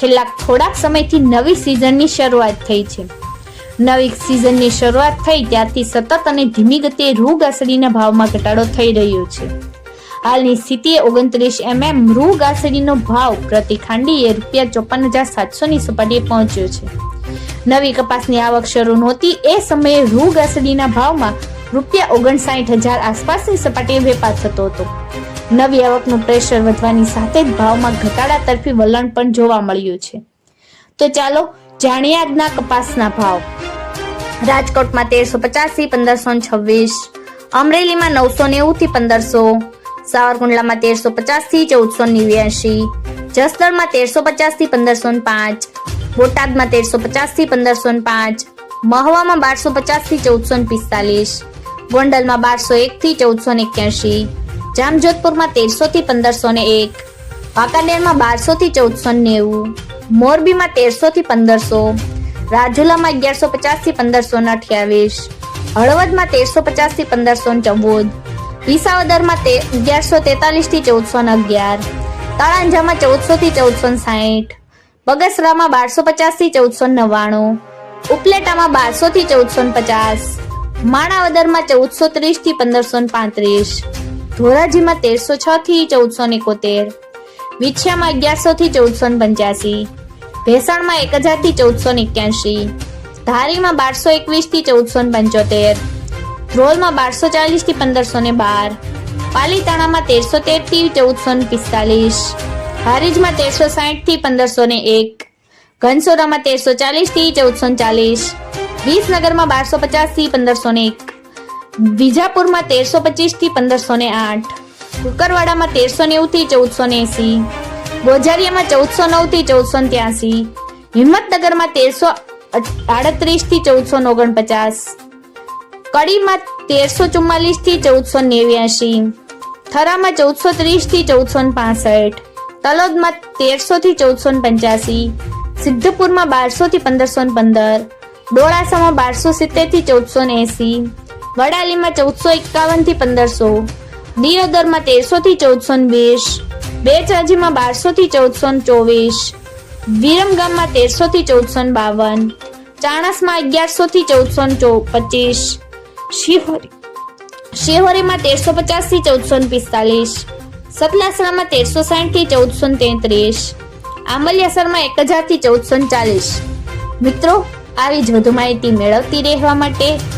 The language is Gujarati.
છેલ્લા થોડાક સમયથી નવી સિઝનની શરૂઆત થઈ છે. નવી સિઝનની શરૂઆત થઈ ત્યારથી સતત અને ધીમી ગતિએ રૂ ગાસડીના ભાવમાં ઘટાડો થઈ રહ્યો છે. હાલની સ્થિતિએ ઓગણત્રીસ એમએમ રૂ ગાસડીનો ભાવ પ્રતિ ખાંડીએ રૂપિયા ચોપન હજાર સાતસોની સપાટીએ પહોંચ્યો છે. નવી કપાસની આવક શરૂ નહોતી એ સમયે રૂ ગાસડીના ભાવમાં રૂપિયા ઓગણસાઠ હજાર આસપાસની સપાટીએ વેપાર થતો હતો. નવી આવકનું પ્રેશર વધવાની સાથે જ ભાવમાં ઘટાડા તરફી વલણ પણ જોવા મળ્યું છે. તો ચાલો જાણીએ આજના કપાસના ભાવ. રાજકોટમાં તેરસો પચાસથી પંદરસો છવ્વીસ. અમરેલીમાં નવસો નેવું થી પંદરસો. સાવરકુંડલામાં તેરસો પચાસથી ચૌદસો નેવ્યાસી જસદણમાં તેરસો પચાસથી પંદરસો પાંચ. બોટાદમાં તેરસો પચાસથી પંદરસો પાંચ. મહવામાં બારસો પચાસથી ચૌદસો પિસ્તાલીસ. ગોંડલમાં બારસો એક થી ચૌદસો એક્યાસી જામજોધપુરમાં તેરસો થી પંદરસો ને એક, વાંકાનેરમાં બારસો થી ચૌદસો નેવું મોરબીમાં તેરસો થી પંદરસો, રાજુલામાં અગિયારસો પચાસથી પંદરસો ને અઠ્યાવીસ, હળવદમાં તેરસો પચાસથી પંદરસો ને ચૌદ, વિસાવદરમાં તે અગિયારસો તેતાલીસથી ચૌદસો ને અગિયાર, તળાંજામાં ચૌદસો થી ચૌદસો ને સાહીઠ, બગસરામાં બારસો પચાસથી ચૌદસો નવ્વાણું, ઉપલેટામાં બારસો થી ચૌદસો પચાસ, માણાવદરમાં ચૌદસો ત્રીસથી પંદરસો પાંત્રીસ ધોરાજીમાં તેરસો છ થી ચૌદસો એકોતેર, વિછિયામાં અગિયારસો થી ચૌદસો પંચ્યાસી, ભેસાણમાં એક હજારથી ચૌદસો એક્યાસી, ધારીમાં બારસો એકવીસથી ચૌદસો પંચોતેર, ધ્રોલમાં બારસો ચાલીસથી પંદરસો ને બાર, પાલીતાણામાં તેરસો તેરથી ચૌદસો પિસ્તાલીસ, હારીજમાં તેરસો સાઠથી પંદરસો ને એક, ઘનસોરામાં તેરસો ચાલીસથી ચૌદસો ચાલીસ, વિસનગરમાં બારસો પચાસથી પંદરસો એક વિજાપુરમાં તેરસો પચીસથી પંદરસો ને આઠ. કુકરવાડામાં તેરસો નેવું થી ચૌદસો ને એસી. ગોઝારિયામાં ચૌદસો નવથી ચૌદસો ત્યાસી. હિંમતનગરમાં તેરસો આડત્રીસથી ચૌદસો ઓગણપચાસ. કડીમાં તેરસો ચુમ્માલીસથી ચૌદસો નેવ્યાસી. થરામાં ચૌદસો ત્રીસથી ચૌદસો પાસઠ. તલોદમાં તેરસો થી ચૌદસો પંચ્યાસી. સિદ્ધપુરમાં બારસો થી પંદરસો પંદર. ડોળાસામાં બારસો સિત્તેરથી ચૌદસો એસી. વડાલીમાં ચૌદસો એકાવનથી પંદરસો, દિયોદરમાં તેરસો થી ચૌદસો વીસ બેચાજીમાં બારસો થી ચૌદસો ચોવીસ, વિરમગામમાં તેરસો થી ચૌદસો બાવન, ચાણસમાં અગિયારસો થી ચૌદસો પચીસ, શિહોરી શિહોરીમાં તેરસો પચાસથી ચૌદસો પિસ્તાલીસ સતલાસરામાં તેરસો સાઠથી ચૌદસો તેત્રીસ, આંબલિયાસરમાં એક હજારથી ચૌદસો ચાલીસ. મિત્રો, આવી જ વધુ માહિતી મેળવતી રહેવા માટે